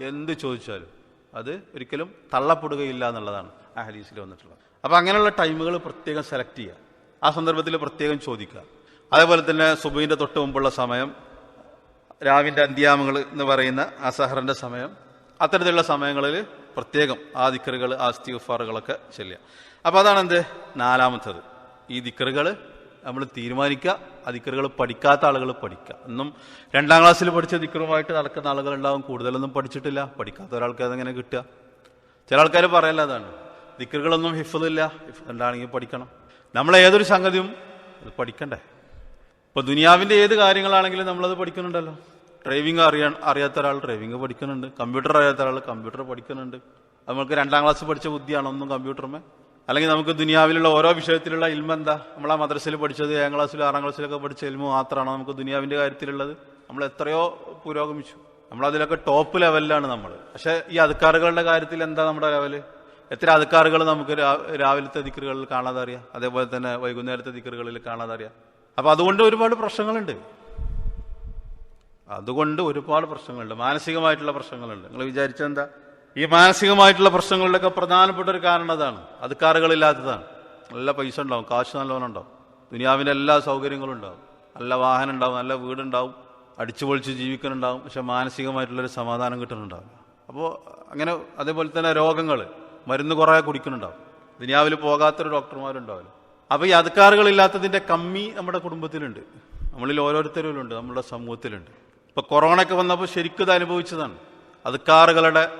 എന്ത് ചോദിച്ചാലും അത് ഒരിക്കലും തള്ളപ്പെടുകയില്ല എന്നുള്ളതാണ് ആ ഹദീസിൽ വന്നിട്ടുള്ളത്. അപ്പോൾ അങ്ങനെയുള്ള ടൈമുകൾ പ്രത്യേകം സെലക്ട് ചെയ്യുക. ആ സന്ദർഭത്തിൽ പ്രത്യേകം ചോദിക്കുക. അതേപോലെ തന്നെ സുബൈന്റെ തൊട്ട് മുമ്പുള്ള സമയം രാവിന്റെ അന്ത്യാമങ്ങൾ എന്ന് പറയുന്ന ആ സഹറിന്റെ സമയം അത്തരത്തിലുള്ള സമയങ്ങളിൽ പ്രത്യേകം ആ ദിക്കറുകൾ ആ സ്തീഫാറുകളൊക്കെ ചെല്ലുക. അപ്പോൾ അതാണ് എന്ത് നാലാമത്തത്. ഈ ദിക്കറുകൾ നമ്മൾ തീരുമാനിക്കുക ആ ദിക്കറുകൾ പഠിക്കാത്ത ആളുകൾ പഠിക്കുക. ഒന്നും രണ്ടാം ക്ലാസ്സിൽ പഠിച്ച ദിക്കറുമായിട്ട് നടക്കുന്ന ആളുകളുണ്ടാവും കൂടുതലൊന്നും പഠിച്ചിട്ടില്ല. പഠിക്കാത്ത ഒരാൾക്ക് അതെങ്ങനെ കിട്ടുക? ചില ആൾക്കാർ പറയല്ല അതാണ്. ദിക്കറുകളൊന്നും ഹിഫതില്ല ഹിഫ് ഉണ്ടാണെങ്കിൽ പഠിക്കണം. നമ്മൾ ഏതൊരു സംഗതിയും പഠിക്കണ്ടേ? ഇപ്പൊ ദുനിയാവിന്റെ ഏത് കാര്യങ്ങളാണെങ്കിലും നമ്മളത് പഠിക്കുന്നുണ്ടല്ലോ. ഡ്രൈവിംഗ് അറിയാൻ അറിയാത്ത ഒരാൾ ഡ്രൈവിംഗ് പഠിക്കുന്നുണ്ട്. കമ്പ്യൂട്ടർ അറിയാത്ത ഒരാൾ കമ്പ്യൂട്ടർ പഠിക്കുന്നുണ്ട്. നമുക്ക് രണ്ടാം ക്ലാസ് പഠിച്ച ബുദ്ധിയാണോ ഒന്നും കമ്പ്യൂട്ടർമേ? അല്ലെങ്കിൽ നമുക്ക് ദുനിയാവിലുള്ള ഓരോ വിഷയത്തിലുള്ള ഇൽമ എന്താ? നമ്മൾ ആ മദ്രസയിൽ പഠിച്ചത് ഏഴാം ക്ലാസ്സിലും ആറാം ക്ലാസ്സിലൊക്കെ പഠിച്ച ഇൽമ മാത്രമാണോ നമുക്ക് ദുനിയാവിന്റെ കാര്യത്തിലുള്ളത്? നമ്മൾ എത്രയോ പുരോഗമിച്ചു. നമ്മളതിലൊക്കെ ടോപ്പ് ലെവലിലാണ് നമ്മൾ. പക്ഷെ ഈ അധികാറുകളുടെ കാര്യത്തിൽ എന്താ നമ്മുടെ ലെവൽ എത്ര അധികാറുകൾ നമുക്ക് രാവിലത്തെ ദിക്കറുകളിൽ കാണാതെ അറിയാം അതേപോലെ തന്നെ വൈകുന്നേരത്തെ ദിക്കറുകളിൽ കാണാതെ അറിയാം അപ്പൊ അതുകൊണ്ട് ഒരുപാട് പ്രശ്നങ്ങളുണ്ട്. അതുകൊണ്ട് ഒരുപാട് പ്രശ്നങ്ങളുണ്ട്. മാനസികമായിട്ടുള്ള പ്രശ്നങ്ങളുണ്ട്. നിങ്ങൾ വിചാരിച്ചെന്താ ഈ മാനസികമായിട്ടുള്ള പ്രശ്നങ്ങളുടെയൊക്കെ പ്രധാനപ്പെട്ട ഒരു കാരണം അതാണ്. അത് കാറുകളില്ലാത്തതാണ്. നല്ല പൈസ ഉണ്ടാവും. കാശ് നല്ലോണം ഉണ്ടാവും. ദുനിയാവിന്റെ എല്ലാ സൗകര്യങ്ങളും ഉണ്ടാവും. നല്ല വാഹനം ഉണ്ടാവും. നല്ല വീടുണ്ടാവും അടിച്ചു പൊളിച്ച് ജീവിക്കുന്നുണ്ടാവും പക്ഷെ മാനസികമായിട്ടുള്ളൊരു സമാധാനം കിട്ടുന്നുണ്ടാവും അപ്പോൾ അങ്ങനെ അതേപോലെ തന്നെ രോഗങ്ങൾ മരുന്ന് കുറേ കുടിക്കുന്നുണ്ടാവും. ദുനിയാവിൽ പോകാത്തൊരു ഡോക്ടർമാരുണ്ടാവില്ല. അപ്പൊ ഈ അധികാറുകളില്ലാത്തതിന്റെ കമ്മി നമ്മുടെ കുടുംബത്തിലുണ്ട്. നമ്മളിൽ ഓരോരുത്തരിലുണ്ട് നമ്മുടെ സമൂഹത്തിലുണ്ട്. ഇപ്പൊ കൊറോണ ഒക്കെ വന്നപ്പോൾ ശരിക്കും ഇത് അനുഭവിച്ചതാണ്. അധികാറുകളുടെ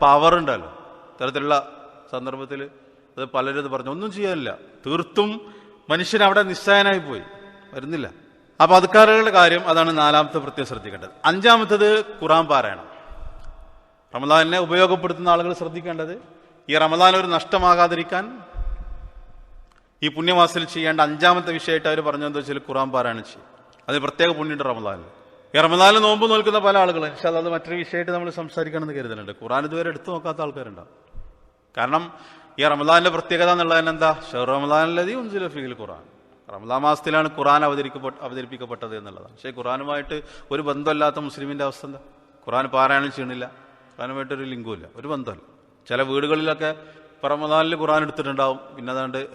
പവർ ഉണ്ടല്ലോ. ഇത്തരത്തിലുള്ള സന്ദർഭത്തിൽ അത് പലരും ഇത് പറഞ്ഞു. ഒന്നും ചെയ്യാനില്ല. തീർത്തും മനുഷ്യൻ അവിടെ നിസ്സഹായനായി പോയി. വരുന്നില്ല. അപ്പോൾ അധികാരികളുടെ കാര്യം അതാണ് നാലാമത്തെ പ്രത്യേകം ശ്രദ്ധിക്കേണ്ടത്. അഞ്ചാമത്തത് ഖുറാൻ പാരായണം. റമദാനിനെ ഉപയോഗപ്പെടുത്തുന്ന ആളുകൾ ശ്രദ്ധിക്കേണ്ടത് ഈ റമദാൻ ഒരു നഷ്ടമാകാതിരിക്കാൻ ഈ പുണ്യമാസത്തിൽ ചെയ്യേണ്ട അഞ്ചാമത്തെ വിഷയമായിട്ട് അവർ പറഞ്ഞതെന്ന് വെച്ചാൽ ഖുറാൻ പാരായണം ചെയ്യും. അതിന് പ്രത്യേക പുണ്യമുണ്ട് റമദാനിൽ. ഈ റമദാനിൽ നോമ്പ് നോൽക്കുന്ന പല ആളുകൾ പക്ഷെ അത് മറ്റൊരു വിഷയമായിട്ട് നമ്മൾ സംസാരിക്കണമെന്ന് കരുതലുണ്ട്. ഖുറാൻ ഇതുവരെ എടുത്തു നോക്കാത്ത ആൾക്കാരുണ്ടാവും. കാരണം ഈ റമദാനിന്റെ പ്രത്യേകത എന്നുള്ളതിന് എന്താ? ഷെഹർ റമദാനിലതി ഉൻസുലഫിൽ ഖുറാൻ റമദാൻ മാസത്തിലാണ് ഖുറാൻ അവതരിക്കപ്പെട്ട അവതരിപ്പിക്കപ്പെട്ടത് എന്നുള്ളതാണ് പക്ഷേ ഖുറാനുമായിട്ട് ഒരു ബന്ധമില്ലാത്ത മുസ്ലിമിന്റെ അവസ്ഥ എന്താ? ഖുറാൻ പാരായണം ചെയ്യണില്ല. ഖുറാനുമായിട്ടൊരു ലിംഗമില്ല ഒരു ബന്ധമില്ല. ചില വീടുകളിലൊക്കെ റമദാനിൽ ഖുറാൻ എടുത്തിട്ടുണ്ടാവും. പിന്നെ അതാണ്ട്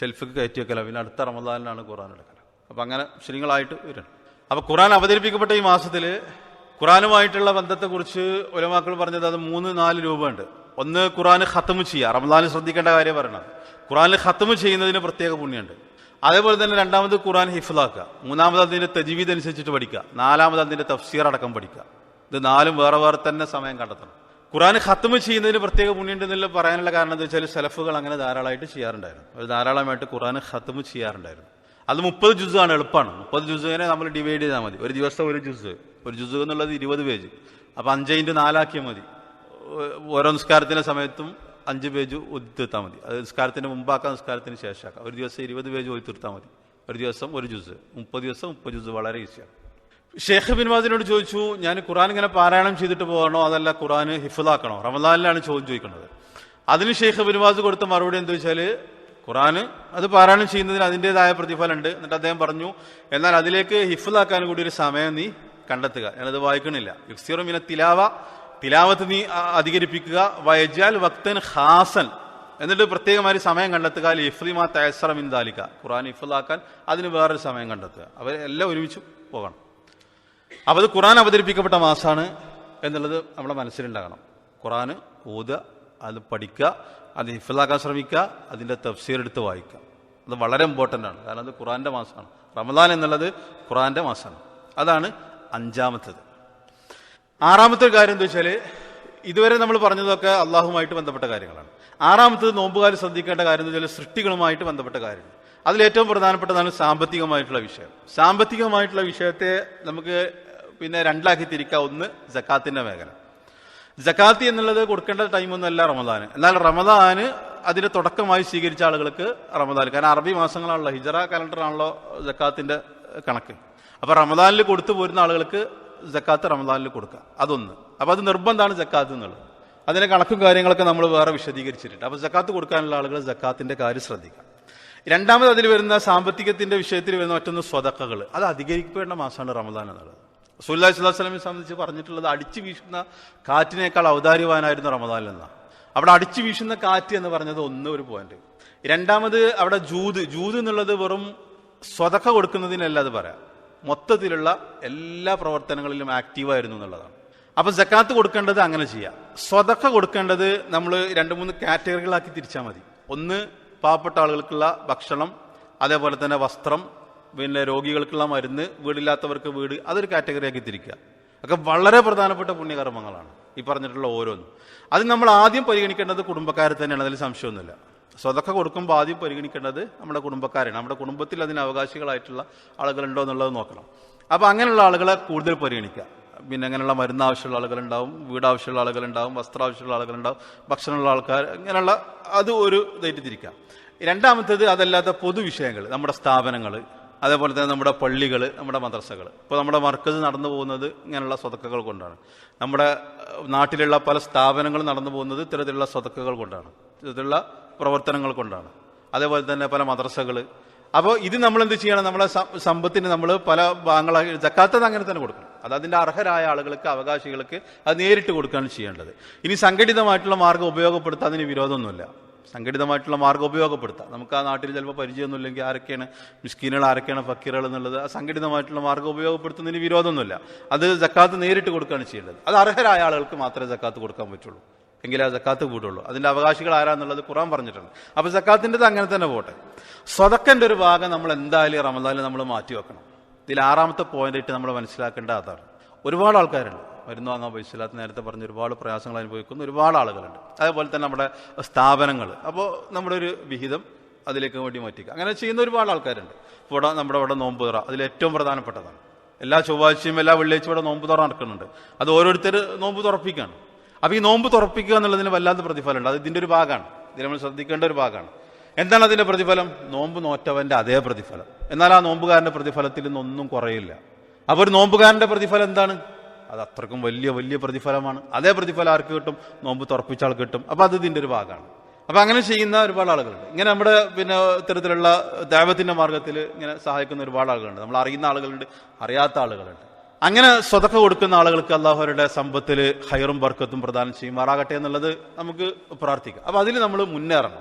ഷെൽഫിക്ക് കയറ്റി വെക്കല പിന്നെ അടുത്ത റമദാനിലാണ് ഖുറാൻ എടുക്കല. അപ്പം അങ്ങനെ മുസ്ലിങ്ങളായിട്ട് വരണം. അപ്പം ഖുറാൻ അവതരിപ്പിക്കപ്പെട്ട ഈ മാസത്തിൽ ഖുറാനുമായിട്ടുള്ള ബന്ധത്തെക്കുറിച്ച് ഒലമാക്കൾ പറഞ്ഞത് അത് മൂന്ന് നാല് രൂപമുണ്ട് ഒന്ന് ഖുറാന് ഖത്തമു ചെയ്യുക റമദാനിൽ ശ്രദ്ധിക്കേണ്ട കാര്യം പറയണത് ഖുറാനിൽ ഖത്തമു ചെയ്യുന്നതിന് പ്രത്യേക പുണ്യമുണ്ട് അതേപോലെ തന്നെ രണ്ടാമത് ഖുറാൻ ഹിഫ്ലാക്കുക മൂന്നാമത് അതിന്റെ തജ്വീദ് അനുസരിച്ചിട്ട് പഠിക്കുക. നാലാമത് അതിന്റെ തഫ്സീർ അടക്കം പഠിക്കുക. ഇത് നാലും വേറെ വേറെ തന്നെ സമയം കണ്ടെത്തണം. ഖുറാൻ ഖത്തമ് ചെയ്യുന്നതിന് പ്രത്യേക പുണ്യമുണ്ടെന്നുള്ള പറയാനുള്ള കാരണം എന്താ വെച്ചാൽ സെലഫുകൾ അങ്ങനെ ധാരാളമായിട്ട് ചെയ്യാറുണ്ടായിരുന്നു. അവർ ധാരാളമായിട്ട് ഖുറാൻ ഖത്തമ് ചെയ്യാറുണ്ടായിരുന്നു. അത് മുപ്പത് ജുസാണ് എളുപ്പമാണ്. മുപ്പത് ജുസിനെ നമ്മൾ ഡിവൈഡ് ചെയ്താൽ മതി. ഒരു ദിവസം ഒരു ജുസ് ഒരു ജുസ് എന്നുള്ളത് ഇരുപത് പേജ്. അപ്പം അഞ്ച് ഇന്റു നാലാക്കിയാൽ മതി. ഓരോ നിസ്കാരത്തിന്റെ സമയത്തും അഞ്ച് പേജ് ഒതി മതി. അത് നിസ്കാരത്തിന് മുമ്പാക്കാം നിസ്കാരത്തിന് ശേഷമാക്കാം ഒരു ദിവസം ഇരുപത് പേജ് ഒതി മതി. ഒരു ദിവസം ഒരു ജുസ് മുപ്പത് ദിവസം മുപ്പത് ജുസ് വളരെ ഈസിയാണ്. ഷേഖ് ബിൻവാദിനോട് ചോദിച്ചു ഞാൻ ഖുറാൻ ഇങ്ങനെ പാരായണം ചെയ്തിട്ട് പോകണോ അതല്ല ഖുറാൻ ഹിഫുദാക്കണോ റമദാനിലാണ് ചോദ്യം ചോദിക്കുന്നത്. അതിന് ഷെയ്ഖ് ബിൻവാസ് കൊടുത്ത മറുപടി എന്താ വെച്ചാൽ ഖുറാൻ അത് പാരായണം ചെയ്യുന്നതിന് അതിന്റെതായ പ്രതിഫലമുണ്ട് എന്നിട്ട് അദ്ദേഹം പറഞ്ഞു എന്നാൽ അതിലേക്ക് ഹിഫുദാക്കാൻ കൂടി ഒരു സമയം നീ കണ്ടെത്തുക. ഞാനത് വായിക്കണില്ല. യുക്സിറുമിനെ തിലാവ തിലാവത്ത് നീ അധികരിപ്പിക്കുക. വയജാൽ വക്തൻ ഹാസൻ എന്നിട്ട് പ്രത്യേകമായി സമയം കണ്ടെത്തുക. ഇഫ്ലിമാ തയസറ മിൻ ദാലിക. ഖുറാൻ ഇഫുദാക്കാൻ അതിന് വേറൊരു സമയം കണ്ടെത്തുക. അവരെല്ലാം ഒരുമിച്ച് പോകണം. അപ്പൊ അത് ഖുറാൻ അവതരിപ്പിക്കപ്പെട്ട മാസമാണ് എന്നുള്ളത് നമ്മുടെ മനസ്സിലുണ്ടാകണം. ഖുറാൻ ഓതുക അത് പഠിക്കുക അത് ഹിഫിലാക്കാൻ ശ്രമിക്കുക അതിന്റെ തഫ്സീർ എടുത്ത് വായിക്കുക. അത് വളരെ ഇമ്പോർട്ടന്റ് ആണ്. കാരണം അത് ഖുറാന്റെ മാസമാണ് റമദാൻ എന്നുള്ളത് ഖുറാന്റെ മാസമാണ് അതാണ് അഞ്ചാമത്തത്. ആറാമത്തെ കാര്യം എന്താ വെച്ചാൽ ഇതുവരെ നമ്മൾ പറഞ്ഞതൊക്കെ അള്ളാഹുമായിട്ട് ബന്ധപ്പെട്ട കാര്യങ്ങളാണ്. ആറാമത്തത് നോമ്പുകാർ ശ്രദ്ധിക്കേണ്ട കാര്യം എന്ന് വെച്ചാൽ സൃഷ്ടികളുമായിട്ട് ബന്ധപ്പെട്ട കാര്യങ്ങൾ അതിൽ ഏറ്റവും പ്രധാനപ്പെട്ടതാണ് സാമ്പത്തികമായിട്ടുള്ള വിഷയം. സാമ്പത്തികമായിട്ടുള്ള വിഷയത്തെ നമുക്ക് പിന്നെ രണ്ടാക്കി തിരിക്കാം. ഒന്ന് ജക്കാത്തിന്റെ മേഖല. ജക്കാത്തി എന്നുള്ളത് കൊടുക്കേണ്ട ടൈമൊന്നുമല്ല റമദാന്. എന്നാൽ റമദാന് അതിന്റെ തുടക്കമായി സ്വീകരിച്ച ആളുകൾക്ക് റമദാൻ കാരണം അറബി മാസങ്ങളാണല്ലോ ഹിജറ കലണ്ടറാണല്ലോ ജക്കാത്തിന്റെ കണക്ക്. അപ്പൊ റമദാനിൽ കൊടുത്തു പോരുന്ന ആളുകൾക്ക് ജക്കാത്ത് റമദാനിൽ കൊടുക്കുക അതൊന്ന്. അപ്പൊ അത് നിർബന്ധമാണ് ജക്കാത്ത് എന്നുള്ളത്. അതിന്റെ കണക്കും കാര്യങ്ങളൊക്കെ നമ്മൾ വേറെ വിശദീകരിച്ചിട്ടുണ്ട്. അപ്പൊ ജക്കാത്ത് കൊടുക്കാനുള്ള ആളുകൾ ജക്കാത്തിന്റെ കാര്യം ശ്രദ്ധിക്കുക രണ്ടാമത് അതിൽ വരുന്ന സാമ്പത്തികത്തിന്റെ വിഷയത്തിൽ വരുന്ന മറ്റൊന്ന് സ്വതക്കകൾ അത് അധികരിക്കേണ്ട മാസമാണ് റമദാൻ എന്നുള്ളത്. സുല്ലാ സ്വലാസ്ലമെ സംബന്ധിച്ച് പറഞ്ഞിട്ടുള്ളത് അടിച്ചു വീശുന്ന കാറ്റിനേക്കാൾ ഔദാര്യവാനായിരുന്നു റമദാൻ എന്നാണ്. അവിടെ അടിച്ചു വീശുന്ന കാറ്റ് എന്ന് പറഞ്ഞത് ഒന്ന് ഒരു പോയിന്റ് രണ്ടാമത് അവിടെ ജൂത് ജൂത് എന്നുള്ളത് വെറും സ്വതക്ക കൊടുക്കുന്നതിനല്ല അത് പറയാം. മൊത്തത്തിലുള്ള എല്ലാ പ്രവർത്തനങ്ങളിലും ആക്റ്റീവായിരുന്നു എന്നുള്ളതാണ്. അപ്പൊ ജക്കാത്ത് കൊടുക്കേണ്ടത് അങ്ങനെ ചെയ്യാം. സ്വതക്ക കൊടുക്കേണ്ടത് നമ്മൾ രണ്ട് മൂന്ന് കാറ്റഗറികളാക്കി തിരിച്ചാൽ മതി. ഒന്ന് പാവപ്പെട്ട ആളുകൾക്കുള്ള ഭക്ഷണം അതേപോലെ തന്നെ വസ്ത്രം പിന്നെ രോഗികൾക്കുള്ള മരുന്ന് വീടില്ലാത്തവർക്ക് വീട് അതൊരു കാറ്റഗറിയാക്കി തിരിക്കുക. ഒക്കെ വളരെ പ്രധാനപ്പെട്ട പുണ്യകർമ്മങ്ങളാണ് ഈ പറഞ്ഞിട്ടുള്ള ഓരോന്നും. അത് നമ്മൾ ആദ്യം പരിഗണിക്കേണ്ടത് കുടുംബക്കാരെ തന്നെയാണ് അതിൽ സംശയമൊന്നുമില്ല. സ്വതൊക്കെ കൊടുക്കുമ്പോൾ ആദ്യം പരിഗണിക്കേണ്ടത് നമ്മുടെ കുടുംബക്കാരാണ് നമ്മുടെ കുടുംബത്തിൽ അതിന് അവകാശികളായിട്ടുള്ള ആളുകളുണ്ടോ എന്നുള്ളത് നോക്കണം. അപ്പോൾ അങ്ങനെയുള്ള ആളുകളെ കൂടുതൽ പരിഗണിക്കുക. പിന്നെ അങ്ങനെയുള്ള മരുന്ന് ആവശ്യമുള്ള ആളുകളുണ്ടാവും വീട് ആവശ്യമുള്ള ആളുകളുണ്ടാവും വസ്ത്രം ആവശ്യമുള്ള ആളുകളുണ്ടാവും ഭക്ഷണമുള്ള ആൾക്കാർ ഇങ്ങനെയുള്ള അത് ഒരു തിരിക്കാം. രണ്ടാമത്തേത് അതല്ലാത്ത പൊതുവിഷയങ്ങൾ നമ്മുടെ സ്ഥാപനങ്ങൾ അതേപോലെ തന്നെ നമ്മുടെ പള്ളികൾ നമ്മുടെ മദ്രസകൾ. ഇപ്പോൾ നമ്മുടെ മർക്കസ് നടന്നു പോകുന്നത് ഇങ്ങനെയുള്ള സ്വതക്കകൾ കൊണ്ടാണ്. നമ്മുടെ നാട്ടിലുള്ള പല സ്ഥാപനങ്ങളും നടന്നു പോകുന്നത് ഇത്തരത്തിലുള്ള സ്വതക്കകൾ കൊണ്ടാണ് ഇത്തരത്തിലുള്ള പ്രവർത്തനങ്ങൾ കൊണ്ടാണ്. അതേപോലെ തന്നെ പല മദ്രസകൾ അപ്പോൾ ഇത് നമ്മൾ എന്ത് ചെയ്യണം? നമ്മളെ സമ്പത്തിന് നമ്മൾ പല ഭാഗങ്ങളായി ജക്കാത്തത് അങ്ങനെ തന്നെ കൊടുക്കണം. അത് അതിന്റെ അർഹരായ ആളുകൾക്ക് അവകാശികൾക്ക് അത് നേരിട്ട് കൊടുക്കുകയാണ് ചെയ്യേണ്ടത്. ഇനി സംഘടിതമായിട്ടുള്ള മാർഗം ഉപയോഗപ്പെടുത്താൻ അതിന് വിരോധമൊന്നുമില്ല. സംഘടിതമായിട്ടുള്ള മാർഗം ഉപയോഗപ്പെടുത്താം. നമുക്ക് ആ നാട്ടിൽ ചിലപ്പോൾ പരിചയമൊന്നുമില്ലെങ്കിൽ ആരൊക്കെയാണ്? മിസ്കീനുകൾ ആരൊക്കെയാണ് ഫക്കീറുകൾ എന്നുള്ളത്? സംഘടിതമായിട്ടുള്ള മാർഗം ഉപയോഗപ്പെടുത്തുന്നതിന് വിരോധമൊന്നുമില്ല. അത് ജക്കാത്ത് നേരിട്ട് കൊടുക്കുകയാണ് ചെയ്യേണ്ടത്. അത് അർഹരായ ആളുകൾക്ക് മാത്രമേ ജക്കാത്ത് കൊടുക്കാൻ പറ്റുള്ളൂ. എങ്കിലേ ആ ജക്കാത്ത് കൂടുള്ളൂ അതിന്റെ അവകാശികൾ ആരാന്നുള്ളത് ഖുറാൻ പറഞ്ഞിട്ടുണ്ട്. അപ്പോൾ സക്കാത്തിന്റെത് അങ്ങനെ തന്നെ പോട്ടെ. സ്വതക്കന്റെ ഒരു ഭാഗം നമ്മൾ എന്തായാലും റമദാനിൽ നമ്മൾ മാറ്റി വെക്കണം. ഇതിൽ ആറാമത്തെ പോയിന്റ് ആയിട്ട് നമ്മൾ മനസ്സിലാക്കേണ്ട അതാണ്. ഒരുപാട് ആൾക്കാരുണ്ട്. മരുന്ന് വാങ്ങാൻ പൈസ ഇല്ലാത്ത നേരത്തെ പറഞ്ഞ ഒരുപാട് പ്രയാസങ്ങൾ അനുഭവിക്കുന്ന ഒരുപാട് ആളുകളുണ്ട്. അതേപോലെ തന്നെ നമ്മുടെ സ്ഥാപനങ്ങൾ. അപ്പോൾ നമ്മുടെ ഒരു വിഹിതം അതിലേക്ക് വേണ്ടി മാറ്റിക്കുക അങ്ങനെ ചെയ്യുന്ന ഒരുപാട് ആൾക്കാരുണ്ട്. ഇവിടെ നമ്മുടെ ഇവിടെ നോമ്പ് തുറ. അതിൽ ഏറ്റവും പ്രധാനപ്പെട്ടതാണ്. എല്ലാ ചൊവ്വാഴ്ചയും എല്ലാ വെള്ളിയാഴ്ചയും ഇവിടെ നോമ്പ് തുറ നടക്കുന്നുണ്ട്. അത് ഓരോരുത്തർ നോമ്പ് തുറപ്പിക്കുകയാണ്. അപ്പൊ ഈ നോമ്പ് തുറപ്പിക്കുക എന്നുള്ളതിന് വല്ലാത്ത പ്രതിഫലമുണ്ട്. അത് ഇതിന്റെ ഒരു ഭാഗമാണ്. ഇതിന് നമ്മൾ ശ്രദ്ധിക്കേണ്ട ഒരു ഭാഗമാണ്. എന്താണ് അതിന്റെ പ്രതിഫലം? നോമ്പ് നോറ്റവന്റെ അതേ പ്രതിഫലം. എന്നാൽ ആ നോമ്പുകാരന്റെ പ്രതിഫലത്തിൽ നിന്നൊന്നും കുറയില്ല. അപ്പോൾ ഒരു നോമ്പുകാരന്റെ പ്രതിഫലം എന്താണ്? അത് അത്രക്കും വലിയ വലിയ പ്രതിഫലമാണ്. അതേ പ്രതിഫലം ആർക്ക് കിട്ടും? നോമ്പ് തുറപ്പിച്ച ആൾക്ക് കിട്ടും. അപ്പോൾ അത് ഇതിന്റെ ഒരു ഭാഗമാണ്. അപ്പോൾ അങ്ങനെ ചെയ്യുന്ന ഒരുപാട് ആളുകളുണ്ട്. ഇങ്ങനെ നമ്മുടെ പിന്നെ ഇത്തരത്തിലുള്ള ദൈവത്തിന്റെ മാർഗത്തിൽ ഇങ്ങനെ സഹായിക്കുന്ന ഒരുപാട് ആളുകളുണ്ട്. നമ്മൾ അറിയുന്ന ആളുകളുണ്ട് അറിയാത്ത ആളുകളുണ്ട്. അങ്ങനെ സ്വതക്ക കൊടുക്കുന്ന ആളുകൾക്ക് അള്ളാഹുരുടെ സമ്പത്തിൽ ഹൈറും ബർക്കത്തും പ്രദാനം ചെയ്യുമാറാകട്ടെ എന്നുള്ളത് നമുക്ക് പ്രാർത്ഥിക്കാം. അപ്പോൾ അതിൽ നമ്മൾ മുന്നേറണം.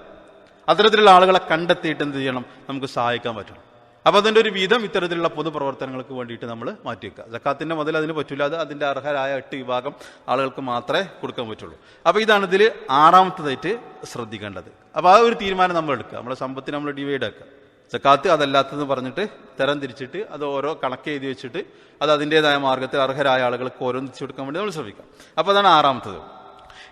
അത്തരത്തിലുള്ള ആളുകളെ കണ്ടെത്തിയിട്ട് എന്ത് ചെയ്യണം? നമുക്ക് സഹായിക്കാൻ പറ്റണം. അപ്പോൾ അതിന്റെ ഒരു വിധം ഇത്തരത്തിലുള്ള പൊതുപ്രവർത്തനങ്ങൾക്ക് വേണ്ടിയിട്ട് നമ്മൾ മാറ്റിവെക്കുക. ജക്കാത്തിന്റെ മുതൽ അതിന് പറ്റില്ല അത് അതിന്റെ അർഹരായ എട്ട് വിഭാഗം ആളുകൾക്ക് മാത്രമേ കൊടുക്കാൻ പറ്റുള്ളൂ. അപ്പോൾ ഇതാണ് ഇതിൽ ആറാമത്തതായിട്ട് ശ്രദ്ധിക്കേണ്ടത്. അപ്പോൾ ആ ഒരു തീരുമാനം നമ്മൾ എടുക്കുക. നമ്മുടെ സമ്പത്തിന് നമ്മൾ ഡിവൈഡ് ആക്കുക. ജക്കാത്ത് അതല്ലാത്തതെന്ന് പറഞ്ഞിട്ട് തരം തിരിച്ചിട്ട് അത് ഓരോ കണക്ക് എഴുതി വെച്ചിട്ട് അത് അതിന്റെതായ മാർഗത്തിൽ അർഹരായ ആളുകൾക്ക് ഓരോന്ന് തിരിച്ചു കൊടുക്കാൻ വേണ്ടി നമ്മൾ ശ്രമിക്കാം. അപ്പോൾ അതാണ് ആറാമത്തത്.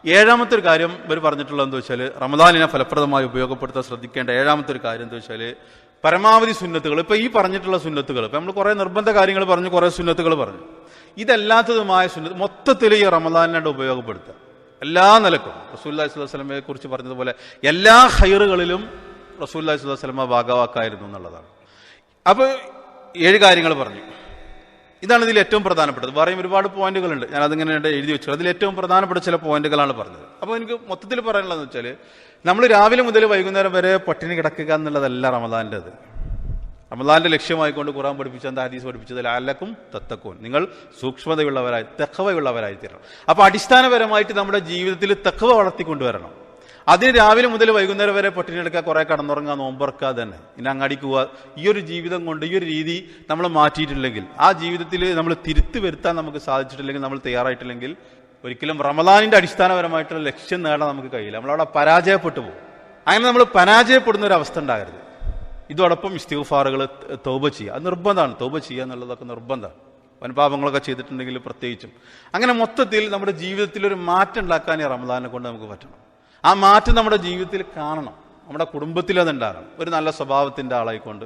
ഏഴാമത്തെ ഒരു കാര്യം ഇവർ പറഞ്ഞിട്ടുള്ളത് എന്താ വെച്ചാൽ റമദാനിനെ ഫലപ്രദമായി ഉപയോഗപ്പെടുത്താൻ ശ്രദ്ധിക്കേണ്ട ഏഴാമത്തെ ഒരു കാര്യം എന്താ വെച്ചാൽ പരമാവധി സുന്നത്തുകൾ ഇപ്പോൾ ഈ പറഞ്ഞിട്ടുള്ള സുന്നത്തുകൾ ഇപ്പം നമ്മൾ കുറേ നിർബന്ധ കാര്യങ്ങൾ പറഞ്ഞു കുറേ സുന്നത്തുകൾ പറഞ്ഞു. ഇതല്ലാത്തതുമായ സുന്നത്ത് മൊത്തത്തിൽ ഈ റമദാനിനെ ഉപയോഗപ്പെടുത്തുക. എല്ലാ നിലക്കും. റസൂല്ലാ സ്വലമയെ കുറിച്ച് പറഞ്ഞതുപോലെ എല്ലാ ഹൈറുകളിലും അലൈഹി വസല്ലമ ഭാഗവാക്കായിരുന്നു എന്നുള്ളതാണ്. അപ്പോൾ ഏഴ് കാര്യങ്ങൾ പറഞ്ഞു. ഇതാണ് ഇതിൽ ഏറ്റവും പ്രധാനപ്പെട്ടത്. വേറെയും ഒരുപാട് പോയിന്റുകളുണ്ട്. ഞാൻ അതിങ്ങനെ എഴുതി വെച്ചു. അതിൽ ഏറ്റവും പ്രധാനപ്പെട്ട ചില പോയിന്റുകളാണ് പറഞ്ഞത്. അപ്പോൾ എനിക്ക് മൊത്തത്തിൽ പറയാനുള്ളതെന്ന് വെച്ചാൽ നമ്മൾ രാവിലെ മുതൽ വൈകുന്നേരം വരെ പട്ടിണി കിടക്കുക എന്നുള്ളതല്ല റമദാന്റെ അത് റമദാന്റെ ലക്ഷ്യമായിക്കൊണ്ട് ഖുറാൻ പഠിപ്പിച്ച എന്താ ഹദീസ് പഠിപ്പിച്ചത് ലാലക്കും തത്തക്കോൻ നിങ്ങൾ സൂക്ഷ്മതയുള്ളവരായി തെക്കവയുള്ളവരായി തീരണം അപ്പോൾ അടിസ്ഥാനപരമായിട്ട് നമ്മുടെ ജീവിതത്തിൽ തെക്കവ വളർത്തിക്കൊണ്ടുവരണം. അതിന് രാവിലെ മുതൽ വൈകുന്നേരം വരെ പൊട്ടിനെടുക്കുക കുറെ കടന്നുറങ്ങുക നോമ്പറക്കുക തന്നെ ഇനി അങ്ങാടിക്ക് പോവുക. ഈ ഒരു ജീവിതം കൊണ്ട് ഈ ഒരു രീതി നമ്മൾ മാറ്റിയിട്ടില്ലെങ്കിൽ ആ ജീവിതത്തിൽ നമ്മൾ തിരുത്തി വരുത്താൻ നമുക്ക് സാധിച്ചിട്ടില്ലെങ്കിൽ നമ്മൾ തയ്യാറായിട്ടില്ലെങ്കിൽ ഒരിക്കലും റമദാനിന്റെ അടിസ്ഥാനപരമായിട്ടുള്ള ലക്ഷ്യം നേടാൻ നമുക്ക് കഴിയില്ല. നമ്മളവിടെ പരാജയപ്പെട്ടു പോകും. അങ്ങനെ നമ്മൾ പരാജയപ്പെടുന്ന ഒരു അവസ്ഥ ഉണ്ടാകരുത്. ഇതോടൊപ്പം ഇസ്തിഫാറുകൾ തൗബ ചെയ്യുക. അത് നിർബന്ധമാണ്. തൗബ ചെയ്യുക എന്നുള്ളതൊക്കെ നിർബന്ധമാണ്. വൻപാപങ്ങളൊക്കെ ചെയ്തിട്ടുണ്ടെങ്കിൽ പ്രത്യേകിച്ചും. അങ്ങനെ മൊത്തത്തിൽ നമ്മുടെ ജീവിതത്തിൽ ഒരു മാറ്റം ഉണ്ടാക്കാൻ ഈ റമദാനെ കൊണ്ട് നമുക്ക് പറ്റണം. ആ മാറ്റം നമ്മുടെ ജീവിതത്തിൽ കാണണം. നമ്മുടെ കുടുംബത്തിൽ അതുണ്ടാകണം. ഒരു നല്ല സ്വഭാവത്തിന്റെ ആളായിക്കൊണ്ട്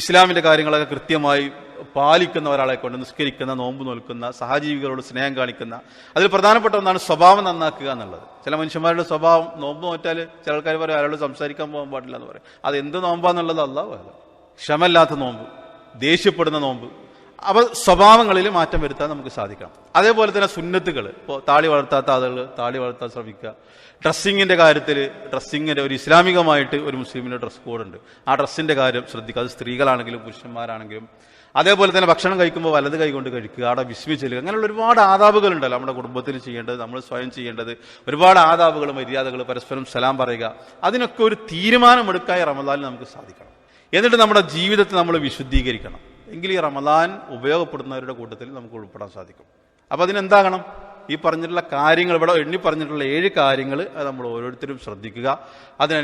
ഇസ്ലാമിന്റെ കാര്യങ്ങളൊക്കെ കൃത്യമായി പാലിക്കുന്ന ഒരാളെ കൊണ്ട് നിസ്കരിക്കുന്ന നോമ്പ് നോൽക്കുന്ന സഹജീവികളോട് സ്നേഹം കാണിക്കുന്ന അതിൽ പ്രധാനപ്പെട്ട ഒന്നാണ് സ്വഭാവം നന്നാക്കുക എന്നുള്ളത്. ചില മനുഷ്യന്മാരുടെ സ്വഭാവം നോമ്പ് നോറ്റാൽ ചില ആൾക്കാർ പറയും അയാളോട് സംസാരിക്കാൻ പോകാൻ പാടില്ല എന്ന് പറയും. അത് എന്ത് നോമ്പാന്നുള്ളത് അല്ല ക്ഷമല്ലാത്ത നോമ്പ് ദേഷ്യപ്പെടുന്ന നോമ്പ് അവ സ്വഭാവങ്ങളിൽ മാറ്റം വരുത്താൻ നമുക്ക് സാധിക്കണം അതേപോലെ തന്നെ സുന്നത്തുകൾ ഇപ്പോൾ താളി വളർത്താത്ത ആളുകൾ താളി വളർത്താൻ ശ്രമിക്കുക. ഡ്രസ്സിങ്ങിന്റെ കാര്യത്തിൽ ഡ്രസ്സിങ്ങിന്റെ ഒരു ഇസ്ലാമികമായിട്ട് ഒരു മുസ്ലിമിന്റെ ഡ്രസ് കോഡുണ്ട്. ആ ഡ്രസ്സിന്റെ കാര്യം ശ്രദ്ധിക്കുക. അത് സ്ത്രീകളാണെങ്കിലും പുരുഷന്മാരാണെങ്കിലും. അതേപോലെ തന്നെ ഭക്ഷണം കഴിക്കുമ്പോൾ വലത് കൈകൊണ്ട് കഴിക്കുക. അവിടെ വിസ്മി ചെല്ലുക. അങ്ങനെയുള്ള ഒരുപാട് ആദാബുകളുണ്ടല്ലോ നമ്മുടെ കുടുംബത്തിൽ ചെയ്യേണ്ടത് നമ്മൾ സ്വയം ചെയ്യേണ്ടത്. ഒരുപാട് ആദാബുകൾ മര്യാദകൾ പരസ്പരം സലാം പറയുക. അതിനൊക്കെ ഒരു തീരുമാനമെടുക്കാൻ റമദാനിൽ നമുക്ക് സാധിക്കണം. എന്നിട്ട് നമ്മുടെ ജീവിതത്തെ നമ്മൾ വിശുദ്ധീകരിക്കണം. എങ്കിൽ ഈ റമദാൻ ഉപയോഗപ്പെടുന്നവരുടെ കൂട്ടത്തിൽ നമുക്ക് ഉൾപ്പെടാൻ സാധിക്കും. അപ്പോൾ അതിനെന്താകണം? ഈ പറഞ്ഞിട്ടുള്ള കാര്യങ്ങൾ ഇവിടെ എണ്ണി പറഞ്ഞിട്ടുള്ള ഏഴ് കാര്യങ്ങൾ അത് നമ്മൾ ഓരോരുത്തരും ശ്രദ്ധിക്കുക. അതിന്